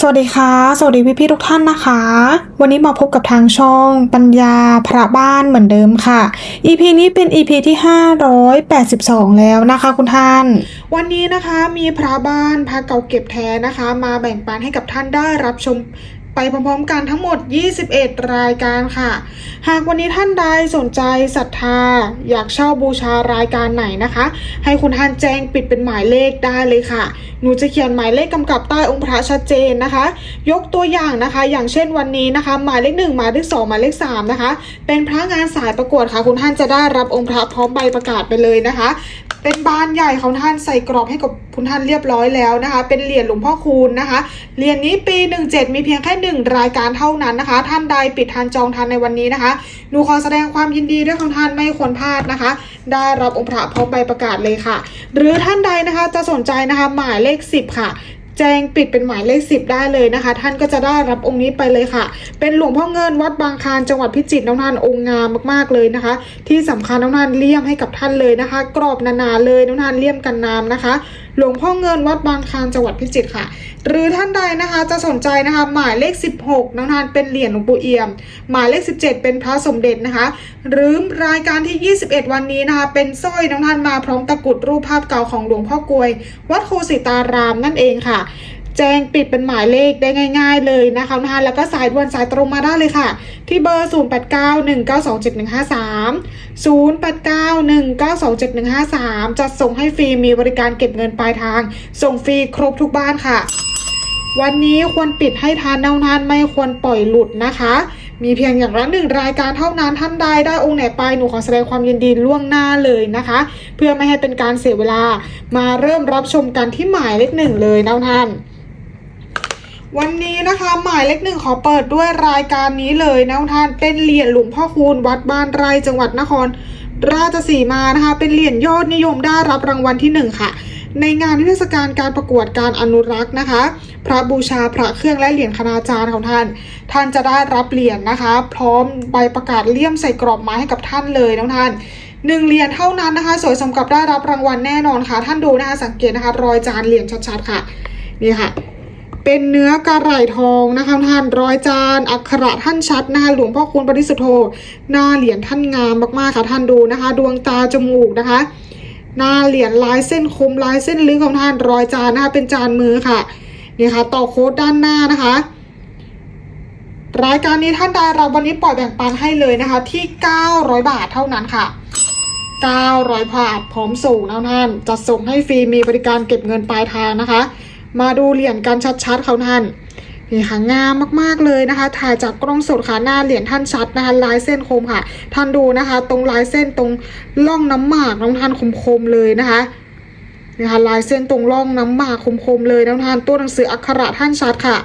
สวัสดีค่ะ สวัสดีพี่พี่ๆทุกท่านนะคะ วันนี้มาพบกับทางช่องปัญญาพระบ้านเหมือนเดิมค่ะ EP นี้เป็น EP ที่ 582 แล้วนะคะคุณท่าน วันนี้นะคะมีพระบ้านพระเก่าเก็บแท้นะคะ มาแบ่งปันให้กับท่านได้รับชม ไปพร้อมๆกันทั้งหมด 21 รายการค่ะ หากวันนี้ท่านใดสนใจศรัทธา อยากเช่าบูชารายการไหนนะคะ ให้คุณท่านแจ้งปิดเป็นหมายเลขได้เลยค่ะ หนูจะเขียนหมายเลขกำกับใต้องค์พระชัดเจนนะคะ ยกตัวอย่างนะคะ อย่างเช่นวันนี้นะคะ หมายเลขหนึ่งหมายเลขสองหมายเลขสามนะคะ เป็นพระงานสายประกวดค่ะ คุณท่านจะได้รับองค์พระพร้อมใบประกาศไปเลยนะคะ เป็นบานใหญ่ของท่านใส่กรอบให้กับคุณท่านเรียบร้อยแล้วนะคะ เป็นเหรียญหลวงพ่อคูณนะคะ เหรียญนี้ปี 17 มีเพียงแค่หนึ่งรายการเท่านั้นนะคะ ท่านใดปิดทานจองทานในวันนี้นะคะ หนูขอแสดงความยินดีด้วยของท่านไม่ควรพลาดนะคะ ได้รับองค์พระพร้อมใบประกาศเลยค่ะ หรือท่านใดนะคะจะสนใจนะคะหมายเลข 10 ค่ะ แจ้งปิดเป็นหมายเลขสิบได้เลยนะคะ ท่านก็จะได้รับองค์นี้ไปเลยค่ะ เป็นหลวงพ่อเงินวัดบางคานจังหวัดพิจิตรน้องท่านองค์งามมากๆเลยนะคะ ที่สำคัญน้องท่านเลี่ยมให้กับท่านเลยนะคะ กรอบนานๆเลยน้องท่านเลี่ยมกันน้ำนะคะ หลวงพ่อเงินวัดบางคลานจังหวัดพิจิตรค่ะ หรือท่านใดนะคะจะสนใจนะคะ หมายเลข 16น้องทานเป็นเหรียญหลวงปู่เอี่ยม หมายเลข 17 เป็นพระสมเด็จนะคะ หรือรายการที่ 21 วันนี้นะคะ เป็นสร้อยน้องท่านมาพร้อมตะกรุดรูปภาพเก่าของหลวงพ่อกลวย วัดโคสิตารามนั่นเองค่ะ แจ้งปิดเป็นหมายเลขได้ง่าย ๆ เลยนะคะนะคะแล้วก็สายด่วนสายตรงมาได้เลยค่ะ ที่เบอร์ 0891927153 0891927153 จัดส่งให้ฟรีมีบริการเก็บเงินปลายทาง ส่งฟรีครบทุกบ้านค่ะ วันนี้ควรปิดให้ทานเท่านั้นไม่ควรปล่อยหลุดนะคะมีเพียงอย่างละหนึ่งรายการเท่านั้นท่านใดได้องค์ไหนไปหนูขอแสดงความยินดีล่วงหน้าเลยนะคะ เพื่อไม่ให้เป็นการเสียเวลามาเริ่มรับชมกันที่หมายเลขหนึ่งเลยนะท่าน วันนี้นะคะหมายเลขหนึ่งขอเปิดด้วยรายการนี้เลยนะท่านเป็นเหรียญหลวงพ่อคูณวัดบ้านไร่จังหวัดนคร ราชสีมานะคะ เป็นเหรียญยอดนิยมได้รับรางวัลที่หนึ่งค่ะ ในงานนิทศการการประกวดการอนุรักษ์นะคะ พระบูชาพระเครื่องและเหรียญคณาจารย์ของท่าน ท่านจะได้รับเหรียญนะคะ พร้อมใบประกาศเลี่ยมใส่กรอบไม้ให้กับท่านเลยน้องท่านหนึ่งเหรียญเท่านั้นนะคะ สวยสมกับได้รับรางวัลแน่นอนค่ะ ท่านดูนะคะสังเกตนะคะ รอยจานเหรียญชัดๆค่ะนี่ค่ะ เป็นเนื้อกระไหล่ทองนะคะท่านรอยจานอักขระท่านชัดนะคะหลวงพ่อคูณปริสุทธโธหน้าเหรียญท่านงามมากๆค่ะท่านดูนะคะ ดวงตาจมูกนะคะ หน้าเหรียญลายเส้นคมลายเส้นลึกของท่านรอยจานนะคะเป็นจานมือค่ะนี่ค่ะ ต่อโค้ดด้านหน้านะคะรายการนี้ท่านใดเราวันนี้ปล่อยแบ่งปันให้เลยนะคะ ที่ 900 บาทเท่านั้นค่ะ 900บาทพร้อมส่งนะท่านจัดส่งให้ฟรีมีบริการเก็บเงินปลายทางนะคะ มาดูเหรียญกันชัดๆเขาท่านนี่ค่ะงามมากๆเลยนะคะ ถ่ายจากกล้องสดค่ะหน้าเหรียญท่านชัดนะคะลายเส้นคมค่ะ ท่านดูนะคะ ตรงลายเส้นตรงร่องน้ำหมากน้องท่านคมๆเลยนะคะนี่ค่ะลายเส้นตรงร่องน้ำหมากคมๆเลยน้องท่านตัวหนังสืออักขระท่านชัดค่ะ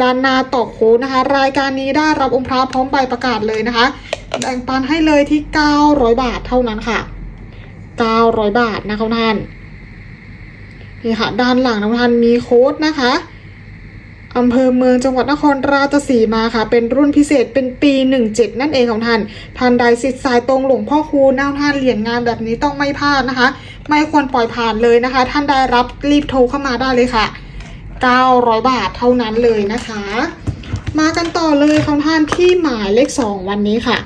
ด้านหน้าต่อโคนะคะ รายการนี้ได้รับองค์พระพร้อมใบประกาศเลยนะคะแบ่งปันให้เลยที่ 900 บาทเท่านั้นค่ะ 900 บาทนะคะท่าน นี่ค่ะ ด้านหลังน้องทันมีโค้ดนะคะอำเภอเมืองจังหวัดนครราชสีมาค่ะ เป็นรุ่นพิเศษเป็นปี 17 นั่นเองของท่านท่านใดสิทธิ์สายตรงหลวงพ่อคูณแนวท่านเหรียญงานแบบนี้ต้องไม่พลาดนะคะ ไม่ควรปล่อยผ่านเลยนะคะ ท่านได้รับรีบโทรเข้ามาได้เลยค่ะ 900 บาทเท่านั้นเลยนะคะ มากันต่อเลยของท่านที่หมายเลข 2 วันนี้ค่ะ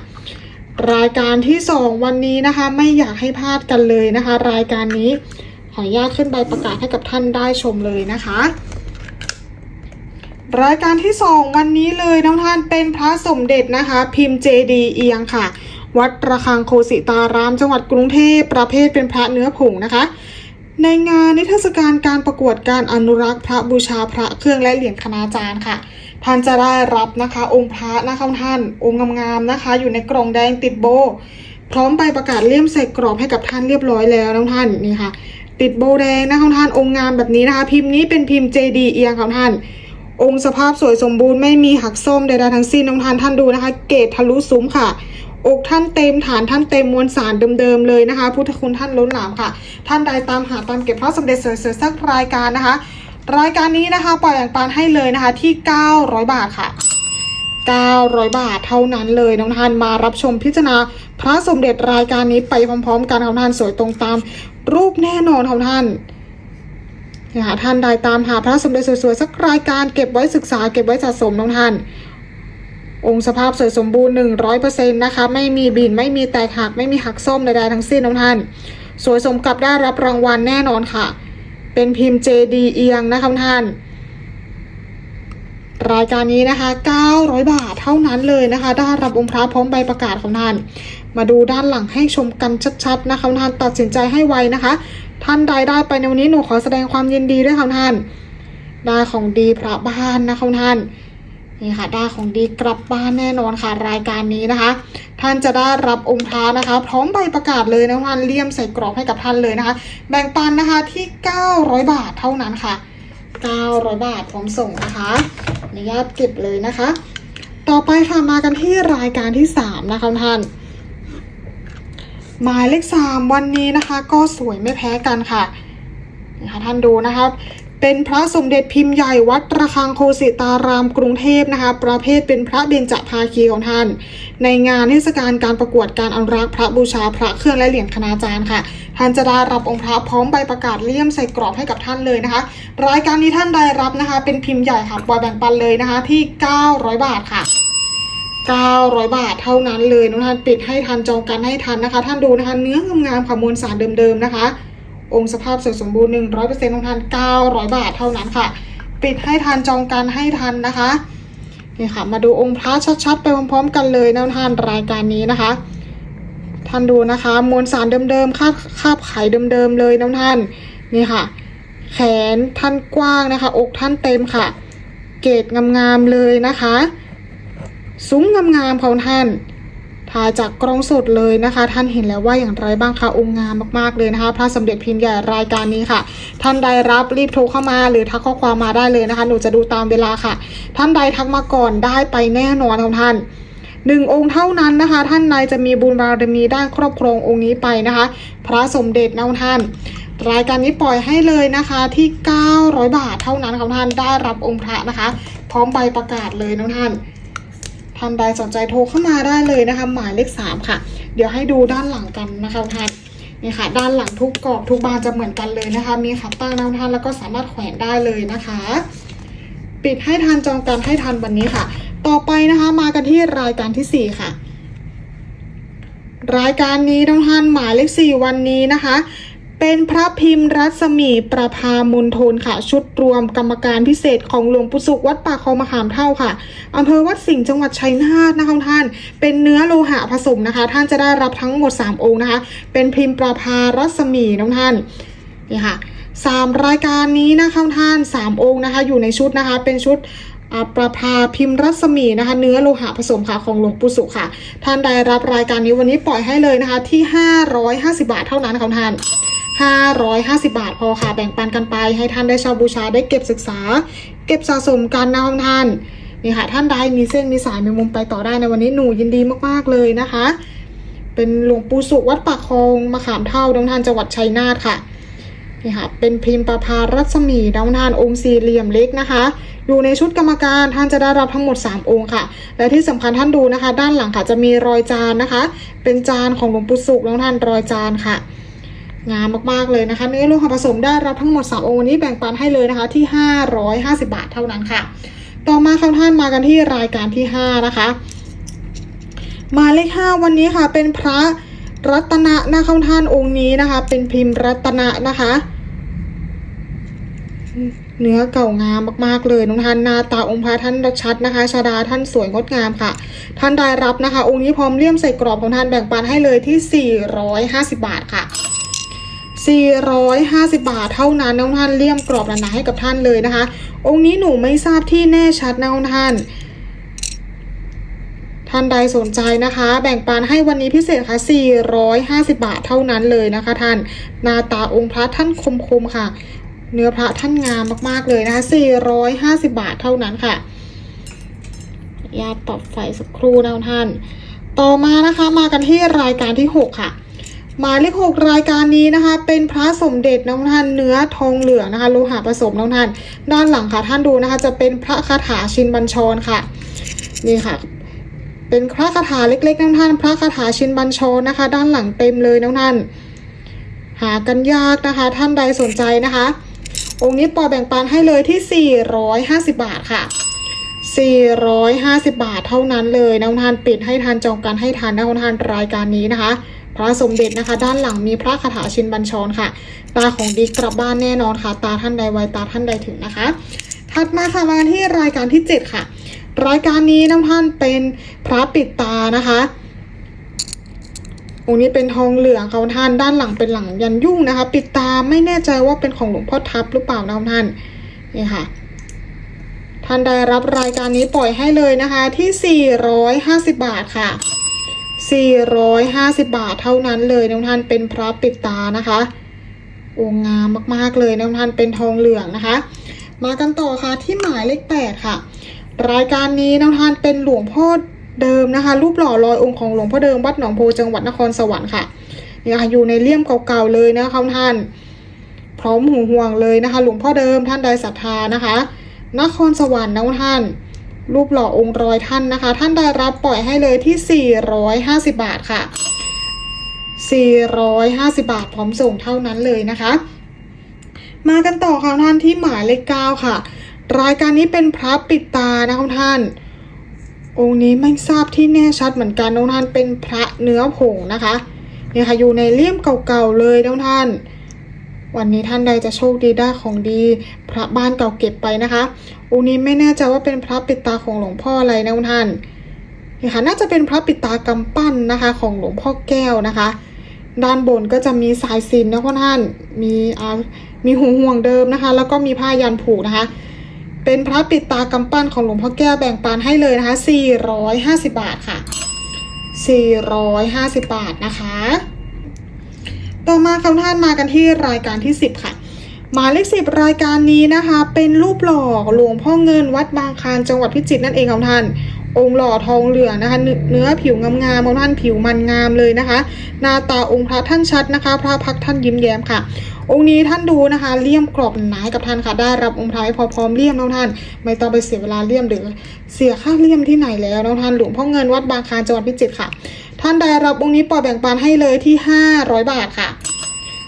รายการที่ 2 วันนี้นะคะ ไม่อยากให้พลาดกันเลยนะคะ รายการนี้ ขออนุญาตขึ้นใบประกาศให้กับท่านได้ชมเลยนะคะ รายการที่ 2 วันนี้เลยน้องท่านเป็นพระสมเด็จนะคะ พิมพ์เจดีเอียงค่ะ วัดระฆังโคสิตาราม จังหวัดกรุงเทพประเภทเป็นพระเนื้อผงนะคะ ในงานนิทรรศการการประกวดการอนุรักษ์พระบูชาพระเครื่องและเหรียญคณาจารย์ค่ะท่านจะได้รับนะคะ องค์พระนะคะท่านองค์งามๆนะคะ อยู่ในกล่องแดงติดโบ พร้อมใบประกาศเลี่ยมใส่กรอบให้กับท่านเรียบร้อยแล้วน้องท่านนี่ค่ะ ติดโบแดงนะคะท่านองค์งามแบบนี้นะคะ พิมพ์นี้เป็นพิมพ์ JD เอียงของท่าน องค์สภาพสวยสมบูรณ์ไม่มีหักส้มใดๆทั้งสิ้นน้องท่านท่านดูนะคะ เกตทะลุซุ้มค่ะอกท่านเต็มฐานท่านเต็มมวลสารเดิมๆเลยนะคะ พุทธคุณท่านล้นหลามค่ะ ท่านใดตามหาตามเก็บพระสมเด็จเสวยๆสักรายการนะคะ รายการนี้นะคะปล่อยแบ่งปันให้เลยนะคะที่ 900 บาทค่ะ 900 บาทเท่านั้นเลยน้องท่านมารับชมพิจารณาพระสมเด็จรายการนี้ไปพร้อม ๆ กันของท่านสวยตรงตาม รูปแน่นอนของท่านนะคะท่านใดตามหาพระสมเด็จสวยๆสักรายการเก็บไว้ศึกษาเก็บไว้สะสมน้องท่าน องค์สภาพสวยสมบูรณ์ 100%นะคะ ไม่มีบินไม่มีแตกหักไม่มีหักส้มใดๆทั้งสิ้นน้องท่าน สวยสมกับได้รับรางวัลแน่นอนค่ะ เป็นพิมพ์ JD เอียงนะคะท่าน รายการนี้นะคะ 900 บาทเท่านั้นเลยนะคะ ได้รับองค์พระพร้อมใบประกาศของท่าน มาดูด้านหลังให้ชมกันชัดๆนะคะท่านตัดสินใจให้ไวนะคะ ท่านใดได้ไปในวันนี้หนูขอแสดงความยินดีด้วยค่ะท่านได้ของดีพระบ้านนะคะท่านนี่ค่ะได้ของดีกลับบ้านแน่นอนค่ะ รายการนี้นะคะ ท่านจะได้รับองค์พระนะคะ พร้อมใบประกาศเลยนะท่านเลี่ยมใส่กรอบให้กับท่านเลยนะคะ แบ่งปันนะคะที่ 900 บาทเท่านั้นค่ะ 900 บาทพร้อมส่งนะคะ อนุญาตเก็บเลยนะคะ ต่อไปค่ะมากันที่รายการที่ 3 นะคะท่าน หมายเลข 3 วันนี้นะคะ ก็สวยไม่แพ้กันค่ะนะคะท่านดูนะครับ เป็นพระสมเด็จพิมพ์ใหญ่วัดระฆังโคสิตารามกรุงเทพนะคะ ประเภทเป็นพระเบญจภาคีของท่าน ในงานเทศกาลการประกวดการอนุรักษ์พระบูชาพระเครื่องและเหรียญคณาจารย์ค่ะ ท่านจะได้รับองค์พระพร้อมใบประกาศเลี่ยมใส่กรอบให้กับท่านเลยนะคะ รายการนี้ท่านได้รับนะคะ เป็นพิมพ์ใหญ่ค่ะปล่อยแบ่งปันเลยนะคะที่ 900 บาทค่ะ900 บาทเท่านั้นเลยน้องท่านปิดให้ทันจองกันให้ทันนะคะ ท่านดูนะคะ เนื้องามๆค่ะมวลสารเดิมๆนะคะ องค์สภาพสวยสมบูรณ์100%ของท่าน 900 บาทเท่านั้นค่ะ ปิดให้ทันจองกันให้ทันนะคะนี่ค่ะมาดูองค์พระชัดๆ ไปพร้อมๆ กันเลยนะท่านรายการนี้นะคะ ท่านดูนะคะมวลสารเดิมๆคาบคาบไข่เดิมๆเลยนะท่านนี่ค่ะ แขนท่านกว้างนะคะ อกท่านเต็มค่ะ เกรดงามๆเลยนะคะซุ้มงามๆของท่าน ถ่าจากกล้องสุดเลยนะคะ ท่านเห็นแล้วว่าอย่างไรบ้างคะองค์งามมากๆเลยนะคะ พระสมเด็จพิมพ์ใหญ่รายการนี้ค่ะ ท่านใดรับรีบโทรเข้ามาหรือทักข้อความมาได้เลยนะคะ หนูจะดูตามเวลาค่ะ ท่านใดทักมาก่อนได้ไปแน่นอนของท่านหนึ่งองค์เท่านั้นนะคะ ท่านใดจะมีบุญบารมีได้ครอบครององค์นี้ไปนะคะ พระสมเด็จนะท่าน รายการนี้ปล่อยให้เลยนะคะที่ 900 บาทเท่านั้นของท่านได้รับองค์พระนะคะ พร้อมใบประกาศเลยนะท่าน ท่านใดสนใจโทรเข้ามาได้เลยนะคะ หมายเลขสามค่ะ เดี๋ยวให้ดูด้านหลังกันนะคะท่านนี่ค่ะ ด้านหลังทุกกรอบทุกบานจะเหมือนกันเลยนะคะ มีขาตั้งนะท่านแล้วก็สามารถแขวนได้เลยนะคะ ปิดให้ทันจองกันให้ทันวันนี้ค่ะ ต่อไปนะคะมากันที่รายการที่สี่ค่ะ รายการนี้ทุกท่านหมายเลขสี่วันนี้นะคะ เป็นพระพิมพ์รัศมีประพามนทนค่ะ ชุดรวมกรรมการพิเศษของหลวงปู่สุขวัดป่าคลองมะขามเท่าค่ะอำเภอวัดสิงห์จังหวัดชัยนาทนะคะท่าน เป็นเนื้อโลหะผสมนะคะ ท่านจะได้รับทั้งหมด 3 องค์นะคะ เป็นพิมพ์ประพารัศมีน้องท่านนี่ค่ะสามรายการนี้นะคะท่านสามองค์นะคะ อยู่ในชุดนะคะ เป็นชุด ประภาพิมพ์รัศมีนะคะ เนื้อโลหะผสมค่ะของหลวงปู่สุขค่ะ ท่านได้รับรายการนี้วันนี้ปล่อยให้เลยนะคะ ที่ 550 บาทเท่านั้นค่ะท่าน550 บาทพอค่ะ แบ่งปันกันไป ให้ท่านได้ช่าบูชาได้เก็บศึกษา เก็บสะสมกันนะคะท่านนี่ค่ะท่านใดมีเส้นมีสายมีมุมไปต่อได้ในวันนี้หนูยินดีมากๆเลยนะคะ เป็นหลวงปู่สุขวัดปากคลองมะขามเท่าดงทานจังหวัดชัยนาทค่ะ นี่ค่ะเป็นพิมพ์ประพารัศมีดาวทานองค์สี่เหลี่ยมเล็กนะคะ อยู่ในชุดกรรมการท่านจะได้รับทั้งหมด 3 องค์ค่ะ และที่สำคัญท่านดูนะคะ ด้านหลังค่ะจะมีรอยจานนะคะ เป็นจานของหลวงปู่สุขดาวทานรอยจานค่ะงามมาก ๆ เลยนะคะเนื้อโลหะผสมได้รับทั้งหมด 3 องค์นี้แบ่งปันให้เลยนะคะที่ 550 บาทเท่านั้นค่ะ ต่อมาค่ะท่านมากันที่รายการที่ 5 นะคะหมายเลขห้าวันนี้ค่ะเป็นพระ รัตนะนะคะท่านองค์นี้นะคะ เป็นพิมพ์รัตนะนะคะ เนื้อเก่างามมากๆเลยน้องท่านหน้าตาองค์พระท่านชัดนะคะชาดาท่านสวยงดงามค่ะ ท่านได้รับนะคะ องค์นี้พร้อมเลี่ยมใส่กรอบของท่านแบ่งปันให้เลยที่ 450 บาทค่ะ450 บาทเท่านั้นน้องท่านเลี่ยมกรอบหนาๆให้กับท่านเลยนะคะ องค์นี้หนูไม่ทราบที่แน่ชัดนะน้องท่าน ท่านใดสนใจนะคะ แบ่งปันให้วันนี้พิเศษค่ะ 450 บาทเท่านั้นเลยนะคะท่านหน้าตาองค์พระท่านคมๆค่ะ เนื้อพระท่านงามมากๆเลยนะคะ 450 บาทเท่านั้นค่ะญาตปรับไฟสักครู่นะท่าน ต่อมานะคะมากันที่รายการที่ 6 ค่ะ หมายเลขหกรายการนี้นะคะ เป็นพระสมเด็จน้องท่านเนื้อทองเหลืองนะคะโลหะผสมน้องท่าน ด้านหลังค่ะท่านดูนะคะ จะเป็นพระคาถาชินบัญชรค่ะ นี่ค่ะ เป็นพระคาถาเล็กๆน้องท่านพระคาถาชินบัญชรนะคะ ด้านหลังเต็มเลยน้องท่าน หากันยากนะคะ ท่านใดสนใจนะคะ องค์นี้ปอแบ่งปันให้เลยที่ 450 บาทค่ะ 450 บาทเท่านั้นเลยนะคุณทานปิดให้ทานจองกันให้ทานนะคุณทานรายการนี้นะคะพระสมเด็จนะคะ ด้านหลังมีพระคาถาชินบัญชรค่ะ ตาของดีกลับบ้านแน่นอนค่ะ ตาท่านใดไวตาท่านใดถึงนะคะ ถัดมาค่ะมาที่รายการที่ 7 ค่ะ รายการนี้น้องท่านเป็นพระปิดตานะคะองค์นี้เป็นทองเหลืองค่ะท่านด้านหลังเป็นหลังยันยุ่งนะคะ ปิดตาไม่แน่ใจว่าเป็นของหลวงพ่อทับหรือเปล่านะท่านนี่ค่ะท่านได้รับรายการนี้ปล่อยให้เลยนะคะที่ 450 บาทค่ะ 450 บาทเท่านั้นเลยน้องท่านเป็นพระปิดตานะคะโอ้งามมากๆเลยน้องท่านเป็นทองเหลืองนะคะ มากันต่อค่ะที่หมายเลข 8 ค่ะ รายการนี้น้องทานเป็นหลวงพ่อเดิมนะคะ รูปหล่อลอยองค์ของหลวงพ่อเดิมวัดหนองโพจังหวัดนครสวรรค์ค่ะเนี่ยค่ะอยู่ในเลี่ยมเก่าๆเลยนะคะท่าน พร้อมหูห่วงเลยนะคะ หลวงพ่อเดิมท่านใดศรัทธานะคะ นครสวรรค์นะท่าน รูปหล่อองค์รอยท่านนะคะ ท่านได้รับปล่อยให้เลยที่ 450 บาทค่ะ 450 บาทพร้อมส่งเท่านั้นเลยนะคะ มากันต่อค่ะท่านที่หมายเลขเก้าค่ะ รายการนี้เป็นพระปิดตานะท่าน องค์นี้ไม่ทราบที่แน่ชัดเหมือนกันองท่านเป็นพระเนื้อผงนะคะเนี่ยค่ะอยู่ในเลี่ยมเก่าๆเลยท่าน วันนี้ท่านใดจะโชคดีได้ของดีพระบ้านเก่าเก็บไปนะคะ องค์นี้ไม่แน่ใจว่าเป็นพระปิดตาของหลวงพ่ออะไรนะท่านนี่ค่ะน่าจะเป็นพระปิดตากำปั้นนะคะ ของหลวงพ่อแก้วนะคะ ด้านบนก็จะมีสายสินนะท่านมีอ่ามีหูห่วงเดิมนะคะ แล้วก็มีผ้ายันผูกนะคะ เป็นพระปิดตากำปั้นของหลวงพ่อแก้วแบ่งปันให้เลยนะคะ 450 บาทค่ะ 450 บาทนะคะ ต่อมาคำท่านมากันที่รายการที่ 10 ค่ะหมายเลขสิบรายการนี้นะคะ เป็นรูปหล่อหลวงพ่อเงินวัดบางคลานจังหวัดพิจิตรนั่นเองคำท่าน องค์หล่อทองเหลืองนะคะ เนื้อผิวงามๆของท่านผิวมันงามเลยนะคะ หน้าตาองค์พระท่านชัดนะคะ พระพักท่านยิ้มแย้มค่ะ องค์นี้ท่านดูนะคะ เลี่ยมกรอบหนากับท่านค่ะ ได้รับองค์พระให้พอพร้อมเลี่ยมน้องท่าน ไม่ต้องไปเสียเวลาเลี่ยมหรือเสียค่าเลี่ยมที่ไหนแล้วน้องท่านหลวงพ่อเงินวัดบางคลานจังหวัดพิจิตรค่ะ ท่านได้รับองค์นี้ปล่อยแบ่งปันให้เลยที่ 500 บาทค่ะ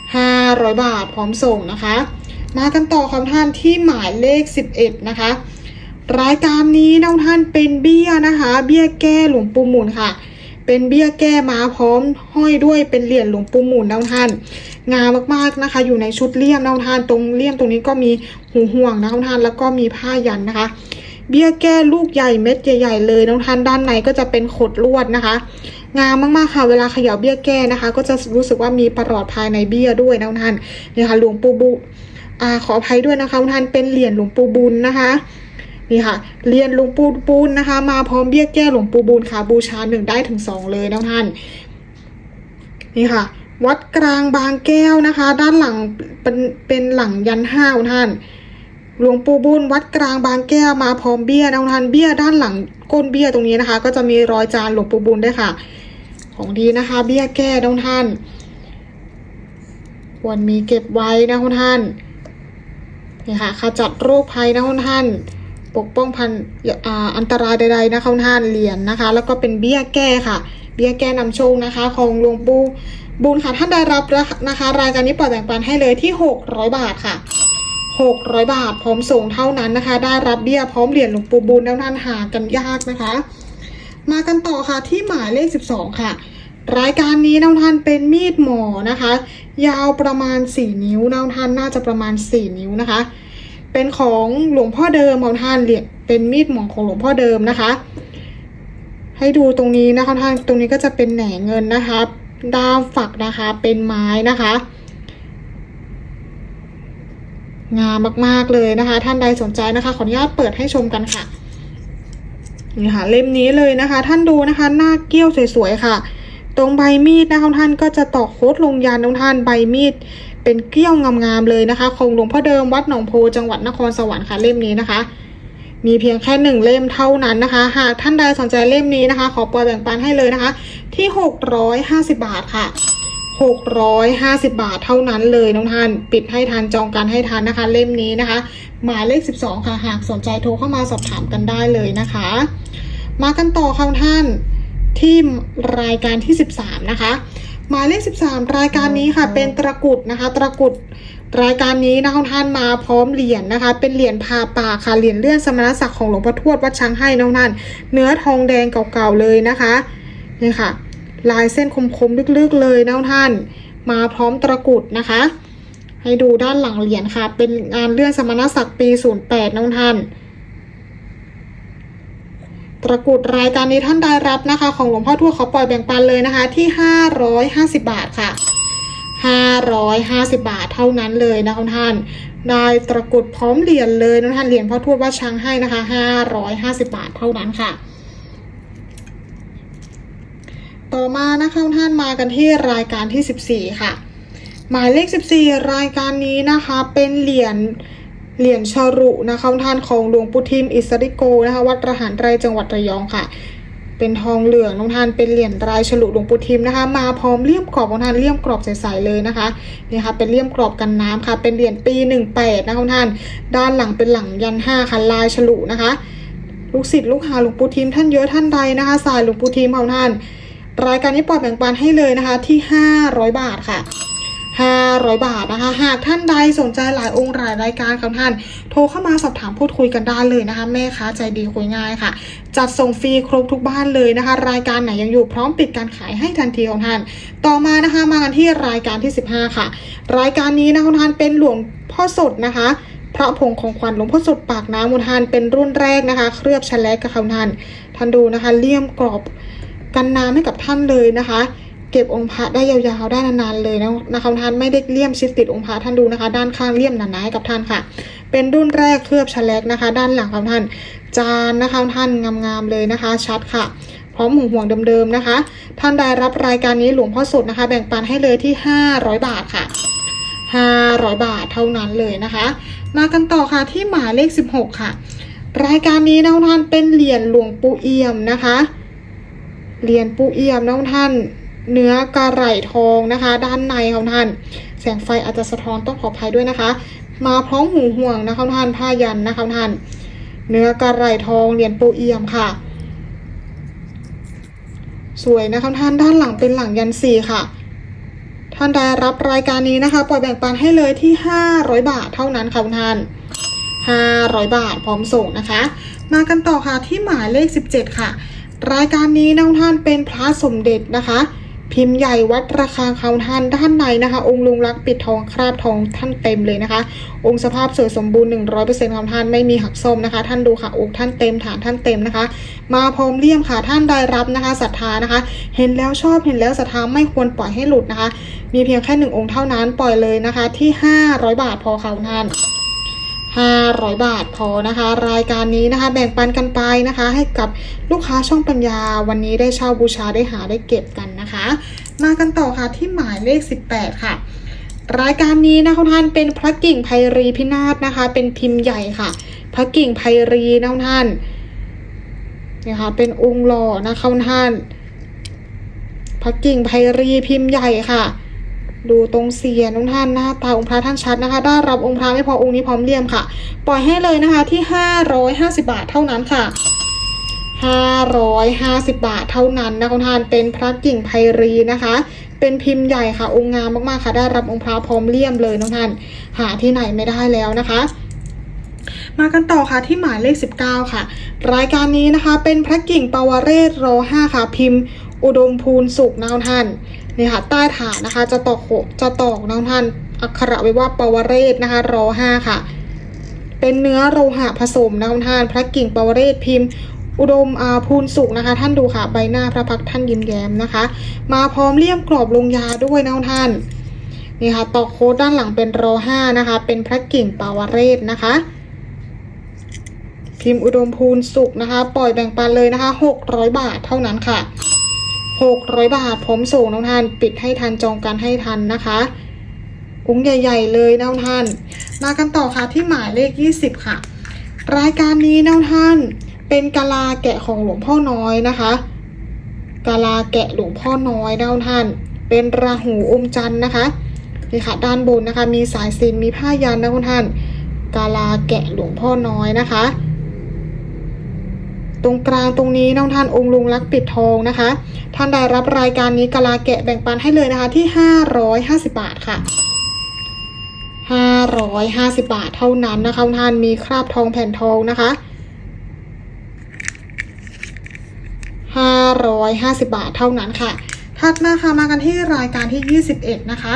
500 บาทพร้อมส่งนะคะ มากันต่อคำท่านที่หมายเลข 11 นะคะ รายการนี้น้องท่านเป็นเบี้ยนะคะ เบี้ยแก้หลวงปู่หมุนค่ะ เป็นเบี้ยแก้มาพร้อมห้อยด้วยเป็นเหรียญหลวงปู่หมุนน้องท่าน งามมากๆนะคะ อยู่ในชุดเลี่ยมน้องท่านตรงเลี่ยมตรงนี้ก็มีหูห่วงนะน้องท่านแล้วก็มีผ้ายันนะคะ เบี้ยแก้ลูกใหญ่เม็ดใหญ่ๆเลยน้องท่านด้านในก็จะเป็นขดลวดนะคะ งามมากๆค่ะเวลาเขย่าเบี้ยแก้นะคะ ก็จะรู้สึกว่ามีประหลอดภายในเบี้ยด้วยนะท่านนี่ค่ะหลวงปู่บุขออภัยด้วยนะคะท่านเป็นเหรียญหลวงปู่บุญนะคะ นี่ค่ะเรียญหลวงปู่บุญนะคะ มาพร้อมเบี้ยแก้หลวงปู่บุญค่ะ บูชาหนึ่งได้ถึงสองเลยนะท่านนี่ค่ะ วัดกลางบางแก้วนะคะ ด้านหลังเป็นเป็นหลังยันห้าวท่านหลวงปู่บุญวัดกลางบางแก้วมาพร้อมเบี้ยนะท่านเบี้ยด้านหลังก้นเบี้ยตรงนี้นะคะ ก็จะมีรอยจานหลวงปู่บุญด้วยค่ะ ของดีนะคะ เบี้ยแก้น้องท่านควรมีเก็บไว้นะท่านนี่ค่ะขจัดโรคภัยนะท่าน ปกป้องพันอันตรายใดๆนะคุณท่านเหรียญนะคะ แล้วก็เป็นเบี้ยแก้ค่ะ เบี้ยแก้นำโชคนะคะ ของหลวงปู่บุญค่ะท่านได้รับนะคะ รายการนี้ปล่อยแบ่งปันให้เลยที่ 600 บาทค่ะ 600 บาทพร้อมส่งเท่านั้นนะคะ ได้รับเบี้ยพร้อมเหรียญหลวงปู่บุญแล้วท่านหากันยากนะคะ มากันต่อค่ะที่หมายเลข 12 ค่ะรายการนี้น้องท่านเป็นมีดหมอนะคะ ยาวประมาณ 4 นิ้วน้องท่านน่าจะประมาณ 4 นิ้วนะคะ เป็นของหลวงพ่อเดิมของท่านเหรียญเป็นมีดหมอของหลวงพ่อเดิมนะคะ ให้ดูตรงนี้นะคะท่านตรงนี้ก็จะเป็นแหนเงินนะคะดาวฝักนะคะเป็นไม้นะคะ งามมากๆเลยนะคะ ท่านใดสนใจนะคะ ขออนุญาตเปิดให้ชมกันค่ะนี่ค่ะเล่มนี้เลยนะคะ ท่านดูนะคะหน้าเกี้ยวสวยๆค่ะ ตรงใบมีดนะคะท่านก็จะตอกโคดลงยานของท่านใบมีด เป็นเกี้ยวงามๆเลยนะคะของหลวงพ่อเดิมวัดหนองโพจังหวัดนครสวรรค์ค่ะเล่มนี้นะคะ มีเพียงแค่หนึ่งเล่มเท่านั้นนะคะ หากท่านใดสนใจเล่มนี้นะคะ ขอปล่อยแบ่งปันให้เลยนะคะ ที่ 650 บาทค่ะ 650 บาทเท่านั้นเลยน้องท่านปิดให้ทานจองกันให้ทานนะคะ เล่มนี้นะคะ หมายเลข 12 ค่ะหากสนใจโทรเข้ามาสอบถามกันได้เลยนะคะ มากันต่อค่ะท่านที่รายการที่ 13 นะคะ หมายเลข 13 รายการนี้ค่ะ เป็นตะกรุดนะคะ ตะกรุดรายการนี้นะคะท่านมาพร้อมเหรียญนะคะ เป็นเหรียญพาป่าค่ะเหรียญเลื่อนสมณศักดิ์ของหลวงพ่อทวดวัดช้างให้น้องท่านเนื้อทองแดงเก่าๆเลยนะคะนี่ค่ะ ลายเส้นคมๆลึกๆเลยน้องท่าน มาพร้อมตะกรุดนะคะ ให้ดูด้านหลังเหรียญค่ะ เป็นงานเลื่อนสมณศักดิ์ปี 08 น้องท่าน ตระกุดรายการนี้ท่านได้รับนะคะ ของหลวงพ่อทวดขอปล่อยแบ่งปันเลยนะคะ ที่ 550 บาทค่ะ 550 บาทเท่านั้นเลยนะคะท่านได้ตระกุดพร้อมเหรียญเลยนะท่านเหรียญพ่อทวดวัดช้างให้นะคะ 550 บาทเท่านั้นค่ะต่อมานะคะท่านมากันที่รายการที่ 14 ค่ะ หมายเลข 14 รายการนี้นะคะเป็นเหรียญ เหรียญชารุนะคะท่านของหลวงปู่ทิมอิสริโกนะคะวัดระหารไรจังหวัดระยองค่ะ เป็นทองเหลืองน้องท่านเป็นเหรียญรายฉลุหลวงปู่ทิมนะคะ มาพร้อมเลี่ยมกรอบของท่านเลี่ยมกรอบใสๆเลยนะคะนี่ค่ะเป็นเลี่ยมกรอบกันน้ำค่ะ เป็นเหรียญปี 18นะคะท่าน ด้านหลังเป็นหลังยันห้าค่ะลายฉลุนะคะ ลูกศิษย์ลูกหาหลวงปู่ทิมท่านเยอะท่านใดนะคะสายหลวงปู่ทิมของท่าน รายการนี้ปล่อยแบ่งปันให้เลยนะคะที่ 500 บาทค่ะ 500 บาทนะคะ หากท่านใดสนใจหลายองค์หลายรายการของท่าน โทรเข้ามาสอบถามพูดคุยกันได้เลยนะคะ แม่ค้าใจดีคุยง่ายค่ะ จัดส่งฟรีครบทุกบ้านเลยนะคะ รายการไหนยังอยู่พร้อมปิดการขายให้ทันทีของท่าน ต่อมานะคะมากันที่รายการที่ 15 ค่ะ รายการนี้นะคะท่านเป็นหลวงพ่อสดนะคะพระผงของขวัญหลวงพ่อสดปากน้ำมุทานเป็นรุ่นแรกนะคะ เคลือบชั้นแรกกับเขาท่านท่านดูนะคะเลี่ยมกรอบกันน้ำให้กับท่านเลยนะคะ เก็บองค์พระได้ยาวๆได้นานๆเลยนะนะคะท่านไม่ได้เลี่ยมชิดติดองค์พระท่านดูนะคะ ด้านข้างเลี่ยมหนาๆให้กับท่านค่ะ เป็นรุ่นแรกเคลือบชั้นแรกนะคะ ด้านหลังของท่าน จานนะคะท่านงามๆเลยนะคะ ชัดค่ะพร้อมหูห่วงเดิมๆนะคะ ท่านได้รับรายการนี้หลวงพ่อสดนะคะ แบ่งปันให้เลยที่ 500 บาทค่ะ 500 บาทเท่านั้นเลยนะคะ มากันต่อค่ะที่หมายเลข 16 ค่ะ รายการนี้นะท่านเป็นเหรียญหลวงปู่เอี่ยมนะคะ เหรียญปู่เอี่ยมน้องท่าน เนื้อกระไหลทองนะคะ ด้านในของท่าน แสงไฟอาจจะสะท้อนต้องขออภัยด้วยนะคะ มาพร้อมหูห่วงนะคะท่านผ้ายันนะคะท่าน เนื้อกระไหลทองเหรียญปูเอี่ยมค่ะ สวยนะคะท่านด้านหลังเป็นหลังยันสี่ค่ะท่านได้รับรายการนี้นะคะ ปล่อยแบ่งปันให้เลยที่ 500 บาทเท่านั้นค่ะคุณท่าน 500 บาทพร้อมส่งนะคะ มากันต่อค่ะที่หมายเลข 17 ค่ะ รายการนี้นะท่านเป็นพระสมเด็จนะคะ พิมพ์ใหญ่วัดราคาเขาท่านด้านในนะคะ องค์ลุงรักปิดทองคราบทองท่านเต็มเลยนะคะ องค์สภาพสวยสมบูรณ์ 100%ของท่านไม่มีหักส้มนะคะ ท่านดูค่ะองค์ท่านเต็มฐานท่านเต็มนะคะ มาพร้อมเลี่ยมค่ะท่านได้รับนะคะศรัทธานะคะ เห็นแล้วชอบเห็นแล้วศรัทธาไม่ควรปล่อยให้หลุดนะคะ มีเพียงแค่หนึ่งองค์เท่านั้นปล่อยเลยนะคะที่ 500 บาทพอค่ะท่าน 500 บาทพอนะคะ รายการนี้นะคะ แบ่งปันกันไปนะคะ ให้กับลูกค้าช่องปัญญาวันนี้ได้เช่าบูชาได้หาได้เก็บกันนะคะ มากันต่อค่ะที่หมายเลข 18 ค่ะ รายการนี้นะคะท่านเป็นพระกิ่งไพรีพินาศนะคะ เป็นพิมพ์ใหญ่ค่ะ พระกิ่งไพรีนะท่านเนี่ยค่ะเป็นองค์หล่อนะคะท่านพระกิ่งไพรีพิมพ์ใหญ่ค่ะ ดูตรงเสียนองท่านหน้าตาองค์พระท่านชัดนะคะ ได้รับองค์พระไม่พอองค์นี้พร้อมเลี่ยมค่ะ ปล่อยให้เลยนะคะที่ 550 บาทเท่านั้นค่ะ 550 บาทเท่านั้นนะคะท่านเป็นพระกิ่งไพรีนะคะ เป็นพิมพ์ใหญ่ค่ะ องค์งามมากๆค่ะ ได้รับองค์พระพร้อมเลี่ยมเลยน้องท่าน หาที่ไหนไม่ได้แล้วนะคะมากันต่อค่ะที่หมายเลข 19 ค่ะ รายการนี้นะคะเป็นพระกิ่งปวเรศรอ5ค่ะ พิมพ์ อุดมพูนสุขนะท่าน นี่ค่ะใต้ฐานนะคะ จะตอกจะตอกนะท่านอักขระไว้ว่าปวเรศนะคะร5ค่ะ เป็นเนื้อโลหะผสมนะท่านพระกิ่งปวเรศพิมพ์ อุดมอาพูนสุขนะคะ ท่านดูค่ะใบหน้าพระพักท่านยิ้มแย้มนะคะ มาพร้อมเลี่ยมกรอบลงยาด้วยนะท่านนี่ค่ะตอกโค้ดด้านหลังเป็นรอห้านะคะ เป็นพระกิ่งปาวเรศนะคะ พิมพ์อุดมพูนสุขนะคะ ปล่อยแบ่งปันเลยนะคะ600บาทเท่านั้นค่ะ 600 บาทพร้อมส่งน้องท่าน ปิดให้ทันจองกันให้ทันนะคะอุ้งใหญ่ ๆ เลยน้องท่าน มากันต่อค่ะที่หมายเลข 20 ค่ะ รายการนี้น้องท่าน เป็นกะลาแกะของหลวงพ่อน้อยนะคะกาลาแกะหลวงพ่อน้อยนะท่าน เป็นราหูอมจันทร์นะคะนี่ค่ะด้านบนนะคะ มีสายสินมีผ้ายันนะคุณท่านกาลาแกะหลวงพ่อน้อยนะคะ ตรงกลางตรงนี้น้องท่านองค์ลุงรักปิดทองนะคะ ท่านได้รับรายการนี้กาลาแกะแบ่งปันให้เลยนะคะที่ 550 บาทค่ะ 550 บาทเท่านั้นนะคะท่านมีคราบทองแผ่นทองนะคะ 550 บาทเท่านั้นค่ะ ถัดมาค่ะมากันที่รายการที่ 21 นะคะ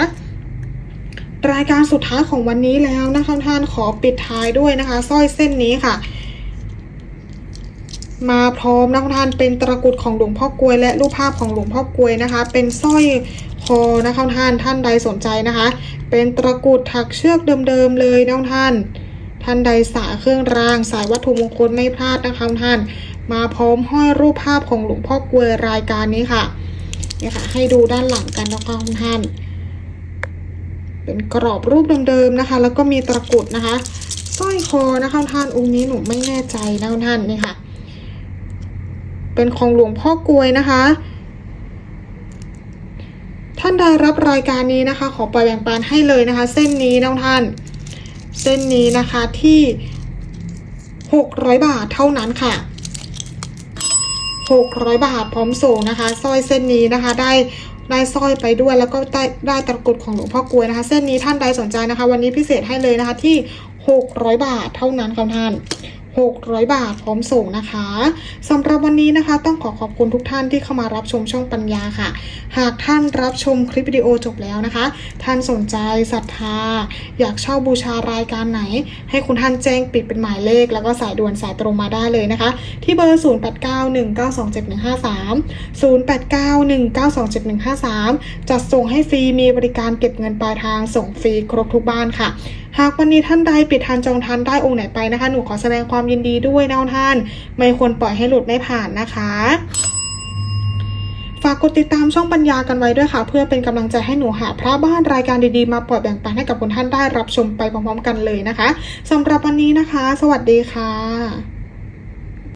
รายการสุดท้ายของวันนี้แล้วนะคะท่านขอปิดท้ายด้วยนะคะสร้อยเส้นนี้ค่ะ มาพร้อมนะคะท่านเป็นตะกุดของหลวงพ่อกลวย และรูปภาพของหลวงพ่อกลวยนะคะ เป็นสร้อยคอนะคะท่านท่านใดสนใจนะคะ เป็นตะกุดถักเชือกเดิมๆเลยนะคะท่าน ท่านใดสายเครื่องราง สายวัตถุมงคลไม่พลาดนะคะท่าน มาพร้อมห้อยรูปภาพของหลวงพ่อกลวยรายการนี้ค่ะเนี่ยค่ะให้ดูด้านหลังกันนะคะท่าน เป็นกรอบรูปเดิมๆนะคะ แล้วก็มีตะกุดนะคะสร้อยคอนะคะท่านองค์นี้หนูไม่แน่ใจนะท่านนี่ค่ะ เป็นของหลวงพ่อกวยนะคะ ท่านใดรับรายการนี้นะคะ ขอปล่อยแบ่งปันให้เลยนะคะ เส้นนี้นะท่าน เส้นนี้นะคะที่ 600 บาทเท่านั้นค่ะ 600 บาทพร้อมส่งนะคะสร้อยเส้นนี้นะคะได้ได้สร้อยไปด้วยแล้วก็ได้ได้ตะกรุดของหลวงพ่อกลวยนะคะ เส้นนี้ท่านใดสนใจนะคะ วันนี้พิเศษให้เลยนะคะที่ 600 บาทเท่านั้นค่ะท่าน 600 บาทพร้อมส่งนะคะสำหรับวันนี้นะคะ ต้องขอขอบคุณทุกท่านที่เข้ามารับชมช่องปัญญาค่ะ หากท่านรับชมคลิปวิดีโอจบแล้วนะคะ ท่านสนใจศรัทธา อยากเช่าบูชารายการไหน ให้คุณท่านแจ้งปิดเป็นหมายเลข แล้วก็สายด่วนสายตรงมาได้เลยนะคะ ที่เบอร์ 0891927153 0891927153 จัดส่งให้ฟรีมีบริการเก็บเงินปลายทางส่งฟรีครบทุกบ้านค่ะ หากวันนี้ท่านใดปิดทานจองทานได้องค์ไหนไปนะคะ หนูขอแสดงความยินดีด้วยนะท่าน ไม่ควรปล่อยให้หลุดไม่ผ่านนะคะฝากกดติดตามช่องปัญญากันไว้ด้วยค่ะ เพื่อเป็นกำลังใจให้หนูหาพระบ้านรายการดีๆมาปล่อยแบ่งปันให้กับคุณท่านได้รับชมไปพร้อมๆกันเลยนะคะสำหรับวันนี้นะคะ สวัสดีค่ะ